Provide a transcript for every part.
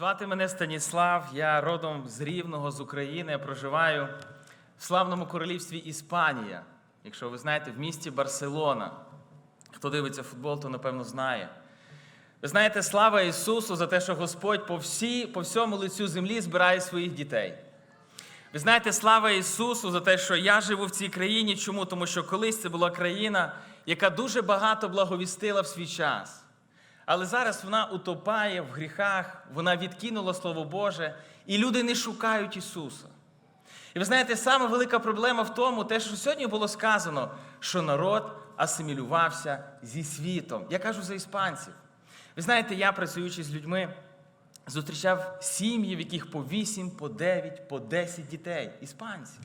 Звати мене Станіслав, я родом з Рівного, з України, проживаю в славному королівстві Іспанія. Якщо ви знаєте, в місті Барселона. Хто дивиться футбол, то напевно знає. Ви знаєте, слава Ісусу за те, що Господь по, всій, по всьому лицю землі збирає своїх дітей. Ви знаєте, слава Ісусу за те, що я живу в цій країні. Чому? Тому що колись це була країна, яка дуже багато благовістила в свій час. Але зараз вона утопає в гріхах, вона відкинула Слово Боже, і люди не шукають Ісуса. І ви знаєте, саме велика проблема в тому, те, що сьогодні було сказано, що народ асимілювався зі світом. Я кажу за іспанців. Ви знаєте, я працюючи з людьми, зустрічав сім'ї, в яких по 8, по 9, по 10 дітей, іспанці.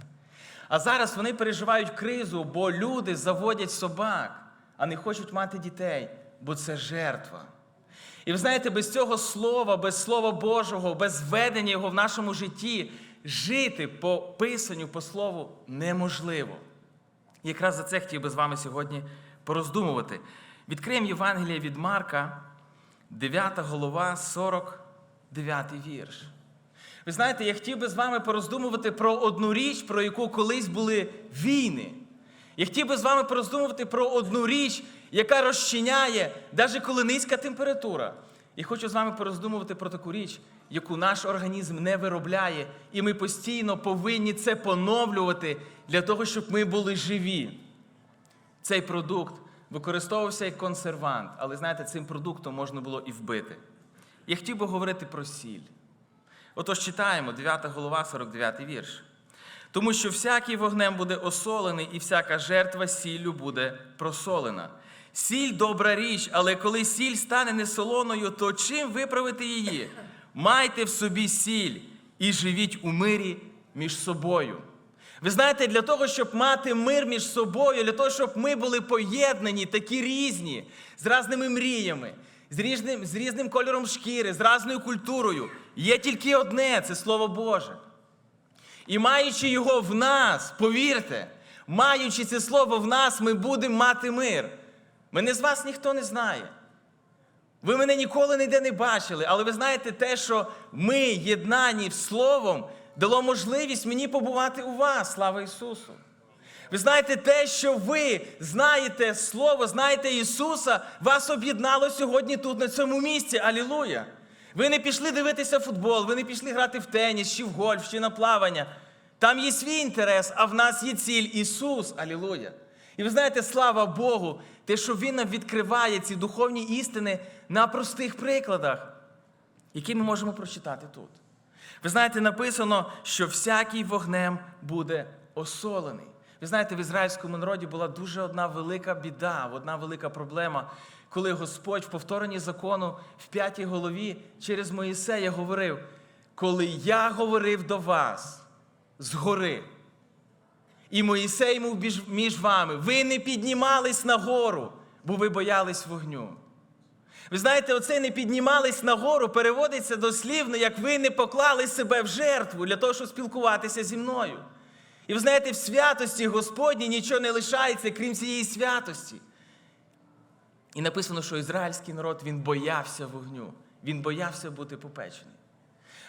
А зараз вони переживають кризу, бо люди заводять собак, а не хочуть мати дітей, бо це жертва. І ви знаєте, без цього слова, без Слова Божого, без введення його в нашому житті, жити по писанню, по слову неможливо. Якраз за це хотів би з вами сьогодні пороздумувати. Відкриємо Євангеліє від Марка, 9 голова, 49 вірш. Ви знаєте, я хотів би з вами пороздумувати про одну річ, про яку колись були війни. Я хотів би з вами пороздумувати про одну річ, яка розчиняє, навіть коли низька температура. І хочу з вами пороздумувати про таку річ, яку наш організм не виробляє, і ми постійно повинні це поновлювати для того, щоб ми були живі. Цей продукт використовувався як консервант, але знаєте, цим продуктом можна було і вбити. Я хотів би говорити про сіль. Отож читаємо 9 голова, 49 вірш. Тому що всякий вогнем буде осолений, і всяка жертва сіллю буде просолена. Сіль добра річ, але коли сіль стане несолоною, то чим виправити її? Майте в собі сіль і живіть у мирі між собою. Ви знаєте, для того, щоб мати мир між собою, для того, щоб ми були поєднані, такі різні, з різними мріями, з різним, з різним кольором шкіри, з різною культурою, є тільки одне це Слово Боже. І маючи його в нас, повірте, маючи це слово в нас, ми будемо мати мир. Мене з вас ніхто не знає. Ви мене ніколи ніде не бачили, але ви знаєте те, що ми, єднані Словом, дало можливість мені побувати у вас, слава Ісусу. Ви знаєте, те, що ви знаєте Слово, знаєте Ісуса, вас об'єднало сьогодні тут, на цьому місці. Алілуя! Ви не пішли дивитися футбол, ви не пішли грати в теніс, чи в гольф, чи на плавання. Там є свій інтерес, а в нас є ціль Ісус. Алілуя! І ви знаєте, слава Богу, те, що Він нам відкриває ці духовні істини на простих прикладах, які ми можемо прочитати тут. Ви знаєте, написано, що всякий вогнем буде осолений. Ви знаєте, в ізраїльському народі була дуже одна велика біда, одна велика проблема, коли Господь в повторенні закону в п'ятій голові через Моїсея говорив: коли я говорив до вас згори, і Моїсей був між вами, ви не піднімались на гору, бо ви боялись вогню. Ви знаєте, оце не піднімались нагору переводиться дослівно, як ви не поклали себе в жертву для того, щоб спілкуватися зі мною. І ви знаєте, в святості Господній нічого не лишається, крім цієї святості. І написано, що ізраїльський народ він боявся вогню, він боявся бути попечений.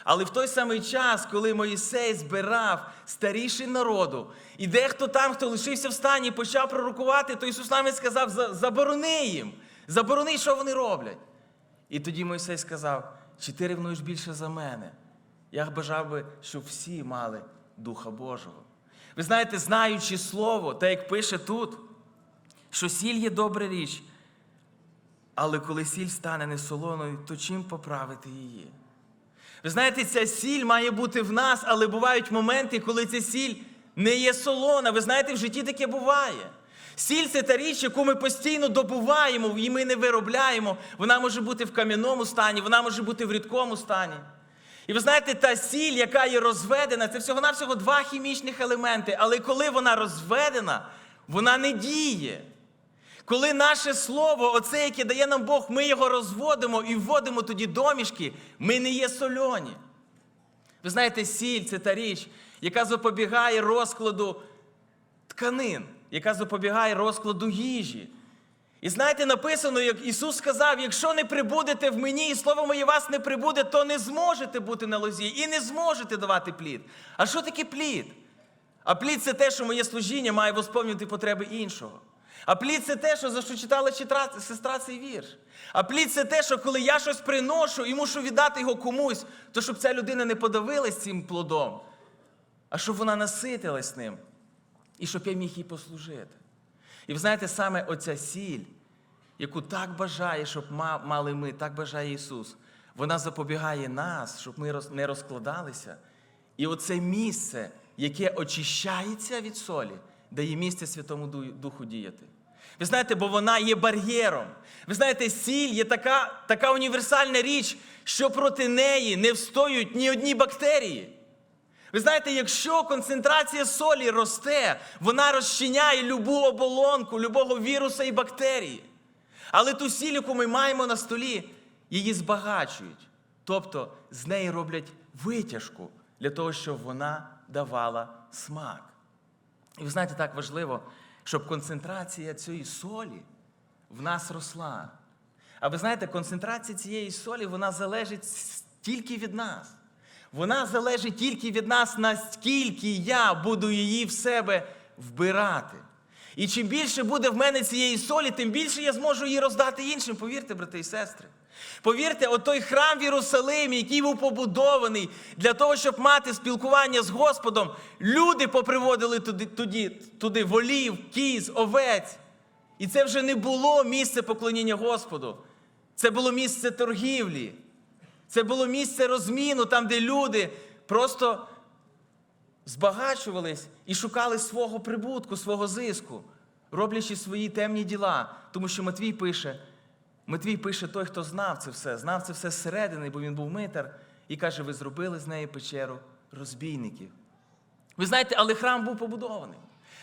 Але в той самий час, коли Моїсей збирав старішин народу, і дехто там, хто лишився в стані, почав пророкувати, то Ісус навіть сказав: заборони їм, заборони, що вони роблять. І тоді Мойсей сказав: чи ти ревнуєш більше за мене? Я бажав би, щоб всі мали Духа Божого. Ви знаєте, знаючи Слово, так як пише тут, що сіль є добра річ, але коли сіль стане несолоною, то чим поправити її? Ви знаєте, ця сіль має бути в нас, але бувають моменти, коли ця сіль не є солона. Ви знаєте, в житті таке буває. Сіль це та річ, яку ми постійно добуваємо, і ми не виробляємо. Вона може бути в кам'яному стані, вона може бути в рідкому стані. І ви знаєте, та сіль, яка є розведена, це всього-навсього два хімічних елементи. Але коли вона розведена, вона не діє. Коли наше слово, оце, яке дає нам Бог, ми його розводимо і вводимо тоді домішки, ми не є сольоні. Ви знаєте, сіль це та річ, яка запобігає розкладу тканин, яка запобігає розкладу їжі. І знаєте, написано, як Ісус сказав: якщо не прибудете в мені, і слово моє вас не прибуде, то не зможете бути на лозі і не зможете давати плід. А що таке плід? А плід це те, що моє служіння має восповнювати потреби іншого. А плід це те, що за що читала сестра цей вірш. А плід це те, що коли я щось приношу і мушу віддати його комусь, то щоб ця людина не подавилась цим плодом, а щоб вона наситилась ним, і щоб я міг їй послужити. І ви знаєте, саме оця сіль, яку так бажає, щоб мали ми, так бажає Ісус, вона запобігає нас, щоб ми не розкладалися. І оце місце, яке очищається від солі, дає місце Святому Духу діяти. Ви знаєте, бо вона є бар'єром. Ви знаєте, сіль є така, така універсальна річ, що проти неї не встоють ні одні бактерії. Ви знаєте, якщо концентрація солі росте, вона розчиняє любу оболонку, любого віруса і бактерії. Але ту сіль, яку ми маємо на столі, її збагачують. Тобто з неї роблять витяжку для того, щоб вона давала смак. І ви знаєте, так важливо, щоб концентрація цієї солі в нас росла. А ви знаєте, концентрація цієї солі вона залежить тільки від нас. Вона залежить тільки від нас, наскільки я буду її в себе вбирати. І чим більше буде в мене цієї солі, тим більше я зможу її роздати іншим. Повірте, брати і сестри. Повірте, от той храм в Єрусалимі, який був побудований для того, щоб мати спілкування з Господом, люди поприводили туди, туди, туди волів, кіз, овець. І це вже не було місце поклоніння Господу. Це було місце торгівлі. Це було місце розміну, там, де люди просто збагачувались і шукали свого прибутку, свого зиску, роблячи свої темні діла. Тому що Матвій пише, Матвій пише той, хто знав це все, знав це все зсередини, бо він був митар, і каже: ви зробили з неї печеру розбійників. Ви знаєте, але храм був побудований.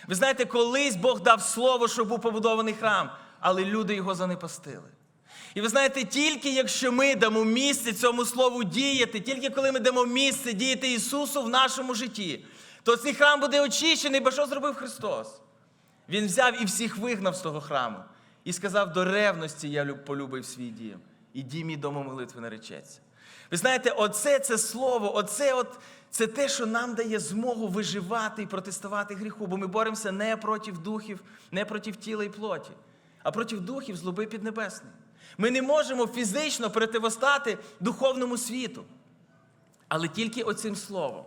Ви знаєте, колись Бог дав слово, що був побудований храм, але люди його занепастили. І ви знаєте, тільки якщо ми дамо місце цьому слову діяти, тільки коли ми дамо місце діяти Ісусу в нашому житті, то цей храм буде очищений, бо що зробив Христос? Він взяв і всіх вигнав з того храму і сказав: до ревності я полюбив свій дім, і дім мій дому молитви наречеться. Ви знаєте, оце це слово, оце от, це те, що нам дає змогу виживати і протестувати гріху, бо ми боремося не проти духів, не проти тіла і плоті, а проти духів злоби піднебесної. Ми не можемо фізично противостати духовному світу, але тільки оцим словом.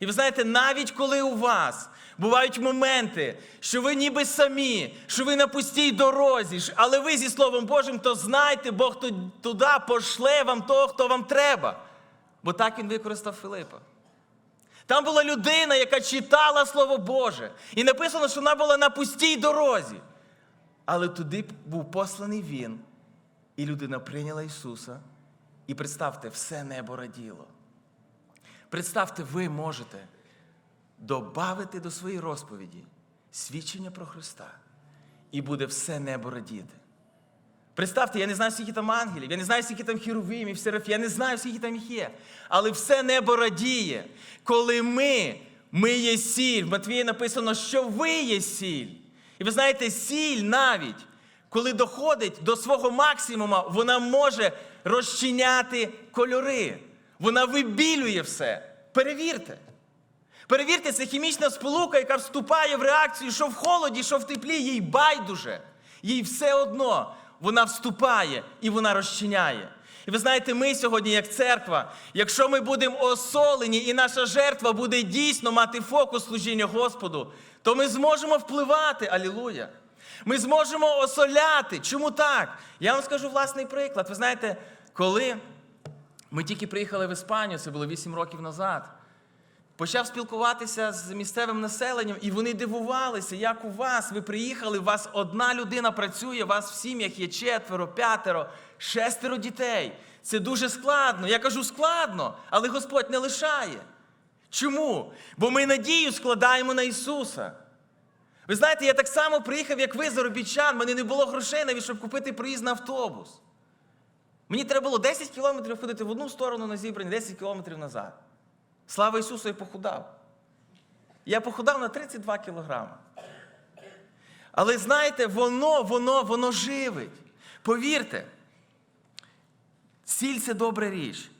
І ви знаєте, навіть коли у вас бувають моменти, що ви ніби самі, що ви на пустій дорозі, але ви зі Словом Божим, то знайте, Бог туди пошле вам того, хто вам треба. Бо так він використав Филипа. Там була людина, яка читала Слово Боже. І написано, що вона була на пустій дорозі. Але туди був посланий він, і людина прийняла Ісуса. І представте, все небо раділо. Представте, ви можете додати до своєї розповіді свідчення про Христа, і буде все небо радіти. Представте, я не знаю, скільки там ангелів, я не знаю, скільки там хіровимів, серафів, я не знаю, скільки там їх є. Але все небо радіє, коли ми, ми є сіль. В Матвії написано, що ви є сіль. І ви знаєте, сіль навіть, коли доходить до свого максимума, вона може розчиняти кольори. Вона вибілює все. Перевірте. Перевірте, це хімічна сполука, яка вступає в реакцію, що в холоді, що в теплі, їй байдуже. Їй все одно вона вступає і вона розчиняє. І ви знаєте, ми сьогодні, як церква, якщо ми будемо осолені і наша жертва буде дійсно мати фокус служіння Господу, то ми зможемо впливати. Алілуя! Ми зможемо осоляти. Чому так? Я вам скажу власний приклад. Ви знаєте, коли ми тільки приїхали в Іспанію, це було 8 років назад. Почав спілкуватися з місцевим населенням, і вони дивувалися, як у вас. Ви приїхали, у вас одна людина працює, у вас в сім'ях є четверо, п'ятеро, шестеро дітей. Це дуже складно. Я кажу, складно, але Господь не лишає. Чому? Бо ми надію складаємо на Ісуса. Ви знаєте, я так само приїхав, як ви, заробітчан, мене не було грошей навіть, щоб купити проїзд на автобус. Мені треба було 10 кілометрів ходити в одну сторону на зібрання, 10 кілометрів назад. Слава Ісусу, я похудав. Я похудав на 32 кілограми. Але знаєте, воно, воно, воно живить. Повірте, сіль це добра річ.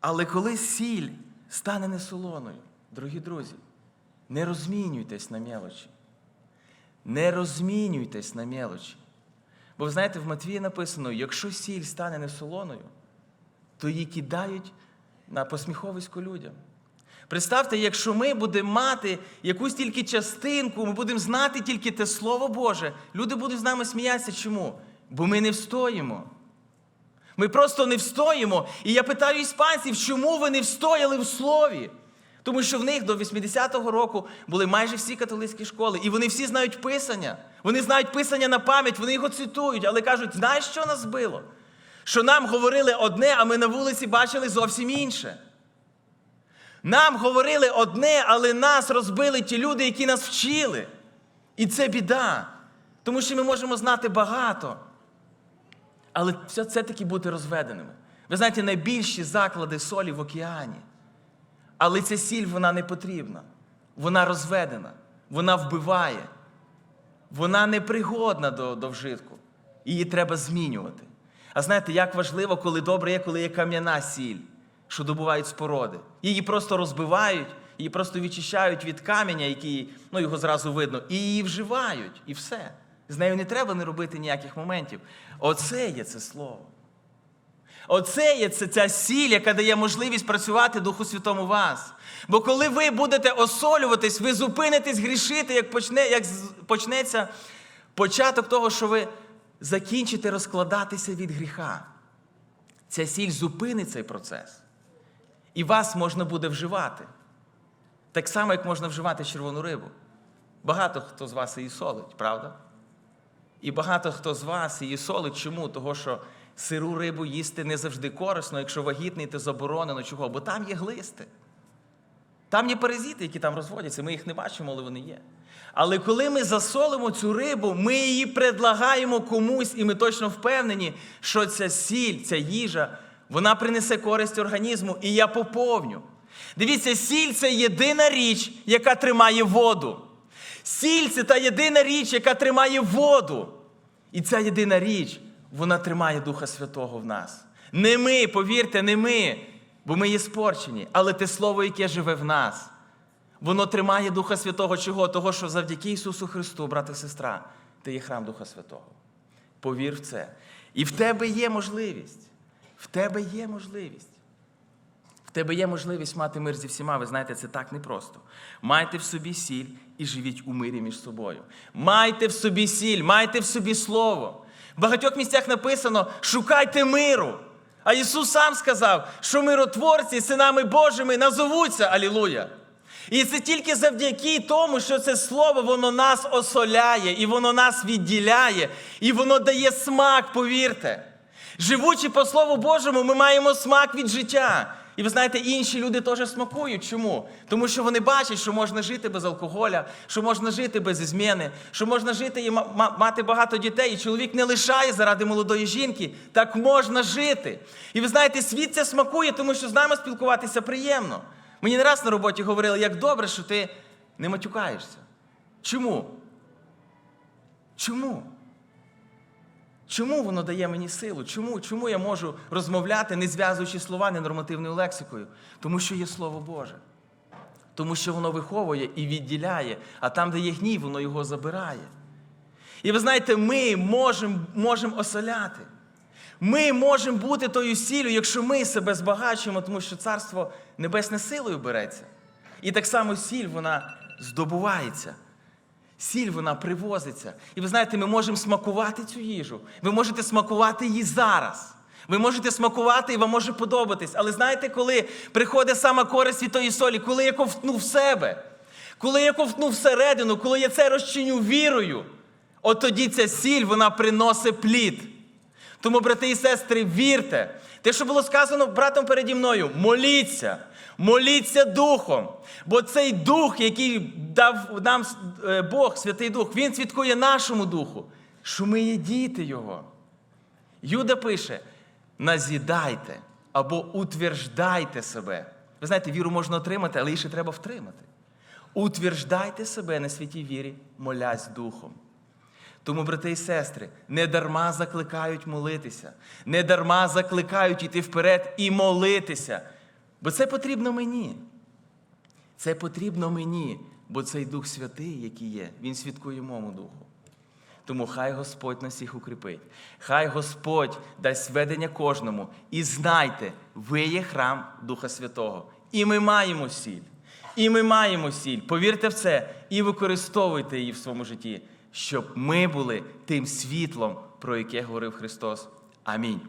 Але коли сіль стане несолоною, дорогі друзі, не розмінюйтесь на мелочі. Не розмінюйтесь на мелочі. Бо ви знаєте, в Матвії написано: якщо сіль стане несолоною, то її кидають на посміховисько людям. Представте, якщо ми будемо мати якусь тільки частинку, ми будемо знати тільки те Слово Боже, люди будуть з нами сміятися. Чому? Бо ми не встоїмо. Ми просто не встоїмо. І я питаю іспанців, чому ви не встояли в слові? Тому що в них до 80-го року були майже всі католицькі школи, і вони всі знають писання. Вони знають писання на пам'ять, вони його цитують, але кажуть, знаєш, що нас збило? Що нам говорили одне, а ми на вулиці бачили зовсім інше. Нам говорили одне, але нас розбили ті люди, які нас вчили. І це біда. Тому що ми можемо знати багато. Але все це таки бути розведеними. Ви знаєте, найбільші заклади солі в океані. Але ця сіль вона не потрібна. Вона розведена, вона вбиває, вона непригодна до, до вжитку. Її треба змінювати. А знаєте, як важливо, коли добре є, коли є кам'яна сіль, що добувають з. Її просто розбивають, її просто відчищають від каменя, який, ну його зразу видно, і її вживають, і все. З нею не треба не робити ніяких моментів. Оце є це слово. Оце є це, ця сіль, яка дає можливість працювати Духу Святому вас. Бо коли ви будете осолюватись, ви зупинитесь грішити, як, почне, як почнеться початок того, що ви закінчите розкладатися від гріха. Ця сіль зупинить цей процес. І вас можна буде вживати. Так само, як можна вживати червону рибу. Багато хто з вас її солить, правда? І багато хто з вас її солить. Чому? Того, що сиру рибу їсти не завжди корисно, якщо вагітний, то заборонено. Чого? Бо там є глисти. Там є паразити, які там розводяться. Ми їх не бачимо, але вони є. Але коли ми засолимо цю рибу, ми її предлагаємо комусь, і ми точно впевнені, що ця сіль, ця їжа, вона принесе користь організму, і я поповню. Дивіться, сіль це єдина річ, яка тримає воду. Сіль це та єдина річ, яка тримає воду. І ця єдина річ, вона тримає Духа Святого в нас. Не ми, повірте, не ми, бо ми є спорчені, але те Слово, яке живе в нас. Воно тримає Духа Святого чого? Того, що завдяки Ісусу Христу, брат і сестра, ти є храм Духа Святого. Повір в це. І в тебе є можливість. В тебе є можливість. В тебе є можливість мати мир зі всіма. Ви знаєте, це так непросто. Майте в собі сіль і живіть у мирі між собою. Майте в собі сіль, майте в собі слово. В багатьох місцях написано: шукайте миру. А Ісус сам сказав, що миротворці синами Божими назовуться. Алілуя! І це тільки завдяки тому, що це слово воно нас осоляє, і воно нас відділяє, і воно дає смак, повірте. Живучи по Слову Божому, ми маємо смак від життя. І ви знаєте, інші люди теж смакують. Чому? Тому що вони бачать, що можна жити без алкоголя, що можна жити без зміни, що можна жити і ма- ма- мати багато дітей, і чоловік не лишає заради молодої жінки. Так можна жити. І ви знаєте, світ це смакує, тому що з нами спілкуватися приємно. Мені не раз на роботі говорили, як добре, що ти не матюкаєшся. Чому? Чому? Чому воно дає мені силу? Чому? Чому я можу розмовляти, не зв'язуючи слова ненормативною лексикою? Тому що є Слово Боже. Тому що воно виховує і відділяє, а там, де є гнів, воно його забирає. І ви знаєте, ми можемо можем осоляти. Ми можемо бути тою сіллю, якщо ми себе збагачуємо, тому що царство небесне силою береться. І так само сіль вона здобувається. Сіль вона привозиться. І ви знаєте, ми можемо смакувати цю їжу. Ви можете смакувати її зараз. Ви можете смакувати і вам може подобатись. Але знаєте, коли приходить сама користь від тої солі, коли я ковтну в себе, коли я ковтну всередину, коли я це розчиню вірою, от тоді ця сіль вона приносить плід. Тому, брати і сестри, вірте. Те, що було сказано братом переді мною, моліться, моліться духом. Бо цей дух, який дав нам е, Бог, Святий Дух, він свідкує нашому духу, що ми є діти Його. Юда пише: назідайте або утверждайте себе. Ви знаєте, віру можна отримати, але її ще треба втримати. Утверждайте себе на святій вірі, молясь духом. Тому, брати і сестри, не дарма закликають молитися, не дарма закликають іти вперед і молитися. Бо це потрібно мені. Це потрібно мені, бо цей Дух Святий, який є, він свідкує моєму духу. Тому хай Господь нас всіх укріпить, хай Господь дасть ведення кожному. І знайте, ви є храм Духа Святого. І ми маємо сіль. І ми маємо сіль. Повірте в це і використовуйте її в своєму житті, щоб ми були тим світлом, про яке говорив Христос. Амінь.